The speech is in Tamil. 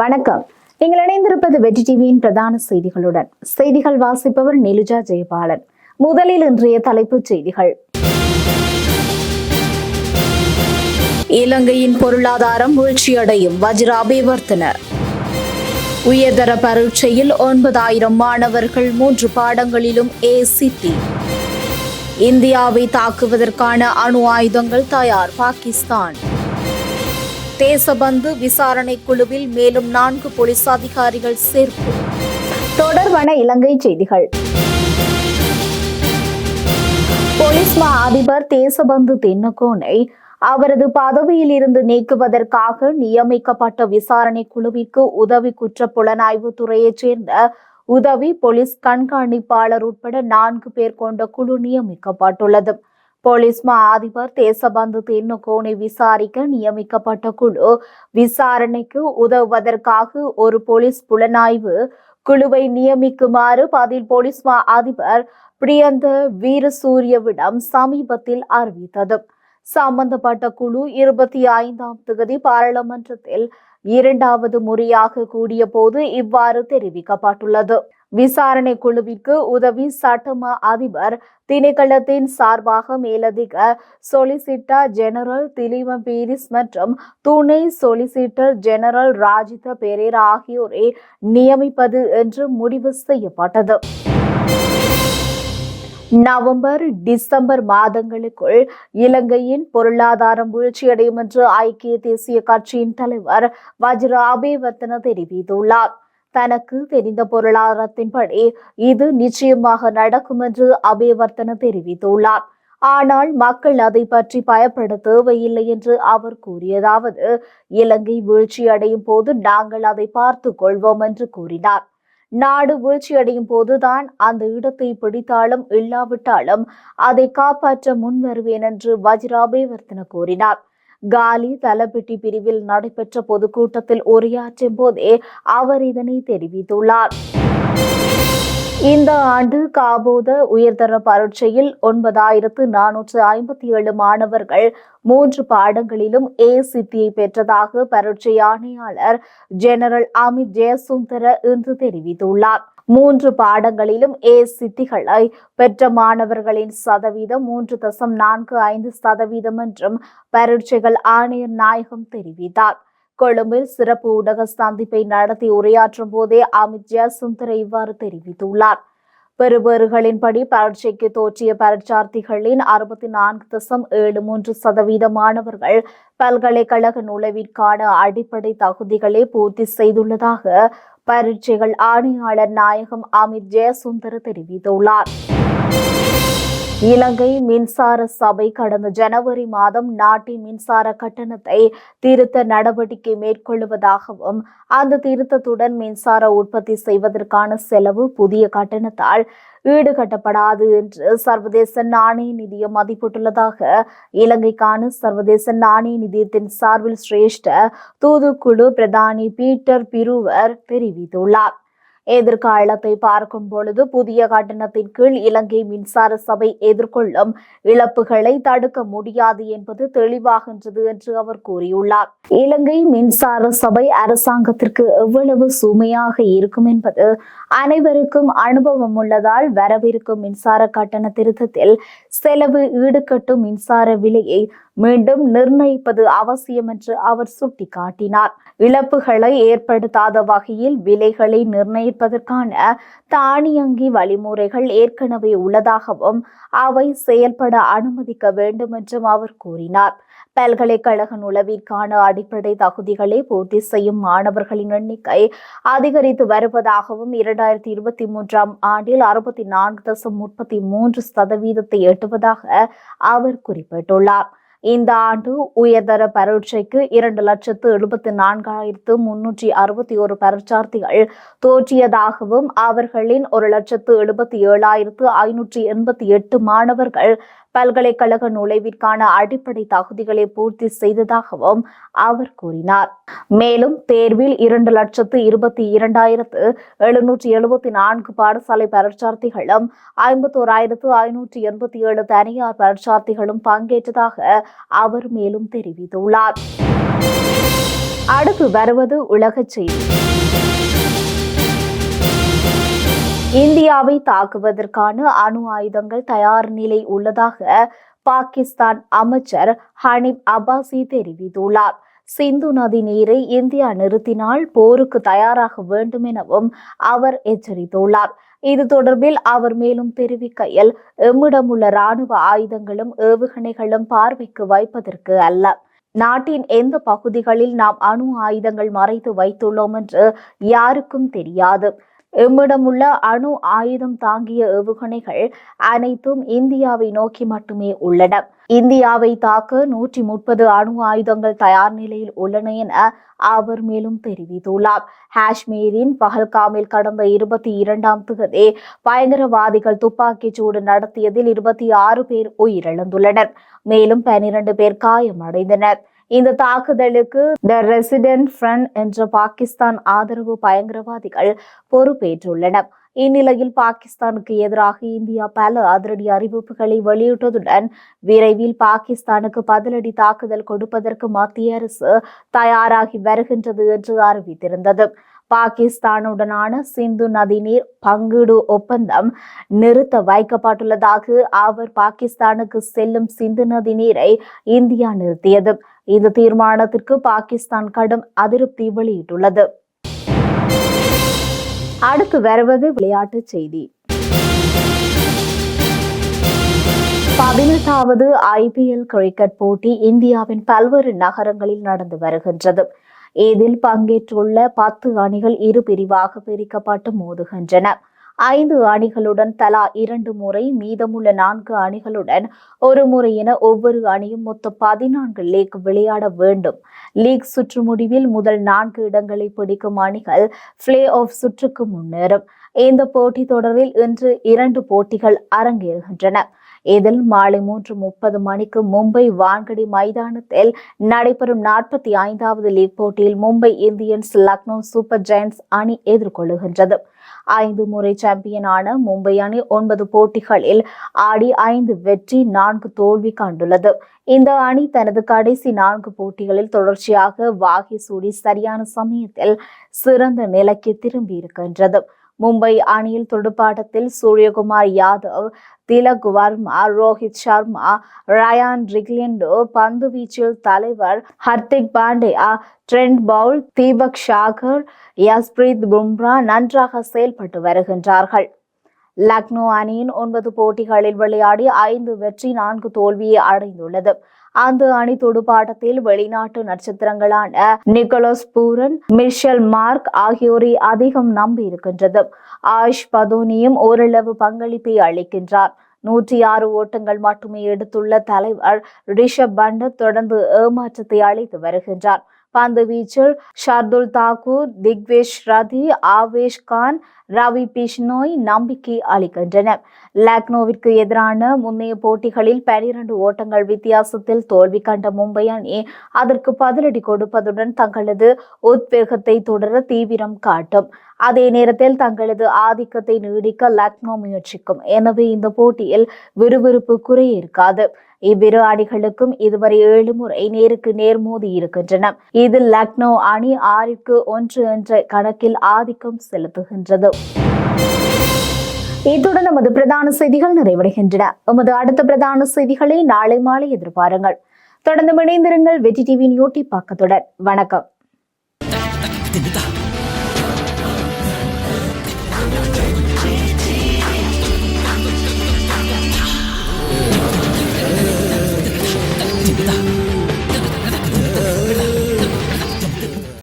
வணக்கம். நீங்கள் இணைந்திருப்பது வெற்றி டிவியின் பிரதான செய்திகளுடன். செய்திகள் வாசிப்பவர் நிலுஜா ஜெயபாலன். முதலில் இன்றைய தலைப்புச் செய்திகள். இலங்கையின் பொருளாதாரம் வீழ்ச்சியடையும். வஜ்ர அபிவர்த்தன உயர்தர பரீட்சையில் ஒன்பதாயிரம் மாணவர்கள் மூன்று பாடங்களிலும் ஏ சித்தி இந்தியாவை தாக்குவதற்கான அணு ஆயுதங்கள் தயார். பாகிஸ்தான். தேசபந்து விசாரணை குழுவில் மேலும் நான்கு போலீஸ் அதிகாரிகள் சேர்ப்பு. தொடர்பான இலங்கை செய்திகள். போலீஸ் மா அதிபர் தேசபந்து தென்னகோனை அவரது பதவியில் இருந்து நீக்குவதற்காக நியமிக்கப்பட்ட விசாரணை குழுவிற்கு உதவி குற்ற புலனாய்வு துறையைச் சேர்ந்த உதவி போலீஸ் கண்காணிப்பாளர் உட்பட நான்கு பேர் கொண்ட குழு நியமிக்கப்பட்டுள்ளது. போலீஸ் மா அதிபர் தேசபந்து தென்னுகோனை விசாரிக்க நியமிக்கப்பட்ட குழு. விசாரணைக்கு உதவுவதற்காக ஒரு போலீஸ் புலனாய்வு குழுவை நியமிக்குமாறு பதில் போலீஸ் மா அதிபர் பிரியந்த வீரசூரியவிடம் சமீபத்தில் அறிவித்தது. சம்பந்தப்பட்ட குழு இருபத்தி ஐந்தாம் தேதி பாராளுமன்றத்தில் இரண்டாவது முறையாக கூடிய போது இவ்வாறு தெரிவிக்கப்பட்டுள்ளது. விசாரணை குழுவிற்கு உதவி சட்டம அதிபர் திணைக்களத்தின் சார்பாக மேலதிக சொலிசிட்டர் ஜெனரல் திலிம பீரிஸ் மற்றும் துணை சொலிசிட்டர் ஜெனரல் ராஜித பெரேரா ஆகியோரை நியமிப்பது என்று முடிவு செய்யப்பட்டது. நவம்பர் டிசம்பர் மாதங்களுக்குள் இலங்கையின் பொருளாதாரம் வீழ்ச்சியடையும் என்று ஐக்கிய தேசிய கட்சியின் தலைவர் வஜ்ர அபேவர்த்தன தெரிவித்துள்ளார். தனக்கு தெரிந்த பொருளாதாரத்தின்படி இது நிச்சயமாக நடக்கும் என்று அபேவர்த்தன தெரிவித்துள்ளார். ஆனால் மக்கள் அதை பற்றி பயப்பட தேவையில்லை என்று அவர் கூறியதாவது இலங்கை வீழ்ச்சியடையும் போது நாங்கள் அதை பார்த்து கொள்வோம் என்று கூறினார். நாடு வீழ்ச்சியடையும் போதுதான் அந்த இடத்தை பிடித்தாலும் இல்லாவிட்டாலும் அதை காப்பாற்ற முன்வருவேன் என்று வஜ்ராபேவர்த்தன கூறினார். காலி தலப்பிட்டி பிரிவில் நடைபெற்ற பொதுக்கூட்டத்தில் உரையாற்றும் போதே அவர் இதனை தெரிவித்துள்ளார். இந்த ஆண்டு காபோத உயர்தர பரீட்சையில் ஒன்பதாயிரத்து நானூற்று ஐம்பத்தி ஏழு மாணவர்கள் மூன்று பாடங்களிலும் ஏ சித்தியை பெற்றதாக பரீட்சை ஆணையாளர் ஜெனரல் அமித் ஜெயசுந்தர இன்று தெரிவித்துள்ளார். மூன்று பாடங்களிலும் ஏ சித்திகளை. பெற்ற மாணவர்களின் சதவீதம் மூன்று தசம் நான்கு ஐந்து சதவீதம் என்றும் பரீட்சைகள் ஆணையர் நாயகம் தெரிவித்தார். கொழும்பில் சிறப்பு ஊடக சந்திப்பை நடத்தி உரையாற்றும் போதே அமித்ஷா சுந்தர இவ்வாறு தெரிவித்துள்ளார். பெறுபேறுகளின்படி பரீட்சைக்கு தோற்றிய பரீட்சார்த்திகளின் அறுபத்தி நான்கு தசம் ஏழு மூன்று சதவீத மாணவர்கள் பல்கலைக்கழக நுழைவிற்கான அடிப்படை தகுதிகளை பூர்த்தி செய்துள்ளதாக பரீட்சைகள் ஆணையாளர் நாயகம் அமித் ஜெயசுந்தர தெரிவித்துள்ளார். இலங்கை மின்சார சபை கடந்த ஜனவரி மாதம் நாட்டின் மின்சார கட்டணத்தை திருத்த நடவடிக்கை மேற்கொள்வதாகவும் அந்த திருத்தத்துடன் மின்சார உற்பத்தி செய்வதற்கான செலவு புதிய கட்டணத்தால் ஈடுகட்டப்படாது என்று சர்வதேச நாணய நிதியம் மதிப்பிட்டுள்ளதாக இலங்கைக்கான சர்வதேச நாணய நிதியத்தின் சார்பில் சிரேஷ்ட தூதுக்குழு பிரதானி பீட்டர் பிருவர் தெரிவித்துள்ளார். எதிர்காலத்தை பார்க்கும் பொழுது புதிய கட்டணத்தின் கீழ் இலங்கை மின்சார சபை எதிர்கொள்ளும் இழப்புகளை தடுக்க முடியாது என்பது தெளிவாகின்றது என்று அவர் கூறியுள்ளார். இலங்கை மின்சார சபை அரசாங்கத்திற்கு எவ்வளவு சுமையாக இருக்கும் என்பது அனைவருக்கும் அனுபவம் உள்ளதால் வரவிருக்கும் மின்சார கட்டண திருத்தத்தில் செலவு ஈடுகட்டும் மின்சார விலையை மீண்டும் நிர்ணயிப்பது அவசியம் என்று அவர் சுட்டிக்காட்டினார். இழப்புகளை ஏற்படுத்தாத வகையில் விலைகளை நிர்ணயிப்பதற்கான தானியங்கி வழிமுறைகள் ஏற்கனவே உள்ளதாகவும் அவை செயல்பட அனுமதிக்க வேண்டும் என்றும் அவர் கூறினார். பல்கலைக்கழக நுழைவிற்கான அடிப்படை தகுதிகளை பூர்த்தி செய்யும் மாணவர்களின் எண்ணிக்கை அதிகரித்து வருவதாகவும் இரண்டாயிரத்தி இருபத்தி மூன்றாம் ஆண்டில் அறுபத்தி நான்கு தசம் முப்பத்தி மூன்று சதவீதத்தை எட்டுவதாக அவர் குறிப்பிட்டுள்ளார். இந்த ஆண்டு உயர்தர பரீட்சைக்கு இரண்டு லட்சத்து எழுபத்தி நான்காயிரத்து முன்னூற்றி அறுபத்தி ஒரு பரீட்சார்த்திகள் தோற்றியதாகவும் அவர்களின் ஒரு லட்சத்து எழுபத்தி ஏழாயிரத்து ஐநூற்றி எண்பத்தி எட்டு மாணவர்கள் பல்கலைக்கழக நுழைவிற்கான அடிப்படை தகுதிகளை பூர்த்தி செய்ததாகவும் அவர் கூறினார். மேலும் தேர்வில் இரண்டு லட்சத்து இருபத்தி இரண்டாயிரத்து எழுநூற்றி எழுபத்தி நான்கு பாடசாலை பரீட்சார்த்திகளும் ஐம்பத்தோராயிரத்து ஐநூற்றி எண்பத்தி ஏழு தனியார் பரீட்சார்த்திகளும் பங்கேற்றதாக அவர் மேலும் தெரிவித்துள்ளார். அடுத்து வருவது உலகச் செய்தி. இந்தியாவை தாக்குவதற்கான அணு ஆயுதங்கள் தயார் நிலை உள்ளதாக பாகிஸ்தான் அமைச்சர் ஹனீப் அபாசி தெரிவித்துள்ளார். சிந்து நதி நீரை இந்தியா நிறுத்தினால் போருக்கு தயாராக வேண்டும் எனவும் அவர் எச்சரித்துள்ளார். இது தொடர்பில் அவர் மேலும் தெரிவிக்கையில் எம்மிடமுள்ள ராணுவ ஆயுதங்களும் ஏவுகணைகளும் பார்வைக்கு வைப்பதற்கு அல்ல. நாட்டின் எந்த பகுதிகளில் நாம் அணு ஆயுதங்கள் மறைத்து வைத்துள்ளோம் என்று யாருக்கும் தெரியாது. எம்மிடமுள்ள அணு ஆயுதம் தாங்கிய ஏவுகணைகள் அனைத்தும் இந்தியாவை நோக்கி மட்டுமே உள்ளன. இந்தியாவை தாக்க நூற்றி முப்பது அணு ஆயுதங்கள் தயார் நிலையில் உள்ளன என அவர் மேலும் தெரிவித்துள்ளார். காஷ்மீரின் பஹல்காமில் கடந்த இருபத்தி இரண்டாம் தேதி பயங்கரவாதிகள் துப்பாக்கிச் சூடு நடத்தியதில் இருபத்தி ஆறு பேர் உயிரிழந்துள்ளனர். மேலும் பனிரண்டு பேர் காயமடைந்தனர். இந்த தாக்குதலுக்கு த ரெசிடென்ட் ஃப்ரண்ட் என்ற பாகிஸ்தான் ஆதரவு பயங்கரவாதிகள் பொறுப்பேற்றுள்ளனர். இந்நிலையில் பாகிஸ்தானுக்கு எதிராக இந்தியா பல அதிரடி அறிவிப்புகளை வெளியிட்டதுடன் விரைவில் பாகிஸ்தானுக்கு பதிலடி தாக்குதல் கொடுப்பதற்கு மத்திய அரசு தயாராகி வருகின்றது என்று அறிவித்திருந்தது. பாகிஸ்தானுடனான சிந்து நதிநீர் பங்கீடு ஒப்பந்தம் நிறுத்த வைக்கப்பட்டுள்ளதாக அவர் பாகிஸ்தானுக்கு செல்லும் சிந்து நதி நீரை இந்தியா நிறுத்தியது. இந்த தீர்மானத்திற்கு பாகிஸ்தான் கடும் அதிருப்தி வெளியிட்டுள்ளது. அடுத்து வருவது விளையாட்டுச் செய்தி. பதினெட்டாவது ஐபிஎல் கிரிக்கெட் போட்டி இந்தியாவின் பல்வேறு நகரங்களில் நடந்து வருகின்றது. இதில் பங்கேற்றுள்ள பத்து அணிகள் இரு பிரிவாக பிரிக்கப்பட்டு மோதுகின்றன. ஐந்து அணிகளுடன் தலா இரண்டு முறை மீதமுள்ள நான்கு அணிகளுடன் ஒரு முறை என ஒவ்வொரு அணியும் மொத்தம் பதினான்கு லீக் விளையாட வேண்டும். லீக் சுற்று முடிவில் முதல் நான்கு இடங்களை பிடிக்கும் அணிகள் பிளே ஆஃப் சுற்றுக்கு முன்னேறும். இந்த போட்டி தொடரில் இன்று இரண்டு போட்டிகள் அரங்கேறுகின்றன. இதில் மாலை மூன்று முப்பது மணிக்கு மும்பை வான்கடி மைதானத்தில் நடைபெறும் நாற்பத்தி ஐந்தாவது லீக் போட்டியில் Mumbai Indians Lucknow super giants அணி எதிர்கொள்ளுகின்றது. ஐந்து முறை சாம்பியனான மும்பை அணி ஒன்பது போட்டிகளில் ஆடி ஐந்து வெற்றி நான்கு தோல்வி கண்டுள்ளது. இந்த அணி தனது கடைசி நான்கு போட்டிகளில் தொடர்ச்சியாக வாகி சூடி சரியான சமயத்தில் சிறந்த நிலைக்கு திரும்பி இருக்கின்றது. மும்பை அணியில் துடுப்பாட்டத்தில் சூரியகுமார் யாதவ் திலக் வர்மா ரோஹித் சர்மா ரயான் ரிக்லிண்டோ பந்து வீச்சில் தலைவர் ஹர்திக் பாண்டியா ட்ரெண்ட் பவுல் தீபக் ஷாகர் யஸ்பிரீத் பும்ரா நன்றாக செயல்பட்டு வருகின்றார்கள். லக்னோ அணியின் ஒன்பது போட்டிகளில் விளையாடி ஐந்து வெற்றி நான்கு தோல்வியை அடைந்துள்ளது. அந்த அணி துடுப்பாட்டத்தில் வெளிநாட்டு நட்சத்திரங்களான நிக்கோலஸ் பூரன் மிஷல் மார்க் ஆகியோரை அதிகம் நம்பியிருக்கின்றது ஆயுஷ் பதோனியும் ஓரளவு பங்களிப்பை அளிக்கின்றார். நூற்றி ஆறு ஓட்டங்கள் மட்டுமே எடுத்துள்ள தலைவர் ரிஷப் பண்ட் தொடர்ந்து ஏமாற்றத்தை அளித்து வருகின்றார். பந்து வீச்சில் ஷர்துல் தாக்கூர் திக்வேஷ் ரதி ஆவேஷ் கான் ரவி பிஷ்னோய் நம்பிக்கை அளிக்கின்றனர். லக்னோவிற்கு எதிரான முந்தைய போட்டிகளில் பனிரண்டு ஓட்டங்கள் வித்தியாசத்தில் தோல்வி கண்ட மும்பை அணி அதற்கு பதிலடி கொடுப்பதுடன் தங்களது உத்வேகத்தை தொடர தீவிரம் காட்டும். அதே நேரத்தில் தங்களது ஆதிக்கத்தை நீடிக்க லக்னோ முயற்சிக்கும். எனவே இந்த போட்டியில் விறுவிறுப்பு குறைய இருக்காது இவ்விரு அணிகளுக்கும் இதுவரை ஏழு முறை நேருக்கு நேர் மோதி இருக்கின்றன. இதில் லக்னோ அணி ஆறிற்கு ஒன்று என்ற கணக்கில் ஆதிக்கம் செலுத்துகின்றது. இத்துடன் நமது பிரதான செய்திகள் நிறைவடைகின்றன. எமது அடுத்த பிரதான செய்திகளை நாளை மாலை எதிர்பாருங்கள். தொடர்ந்து இணைந்திருங்கள் வெற்றி டிவியின் யூடியூப் பக்கத்துடன். வணக்கம்.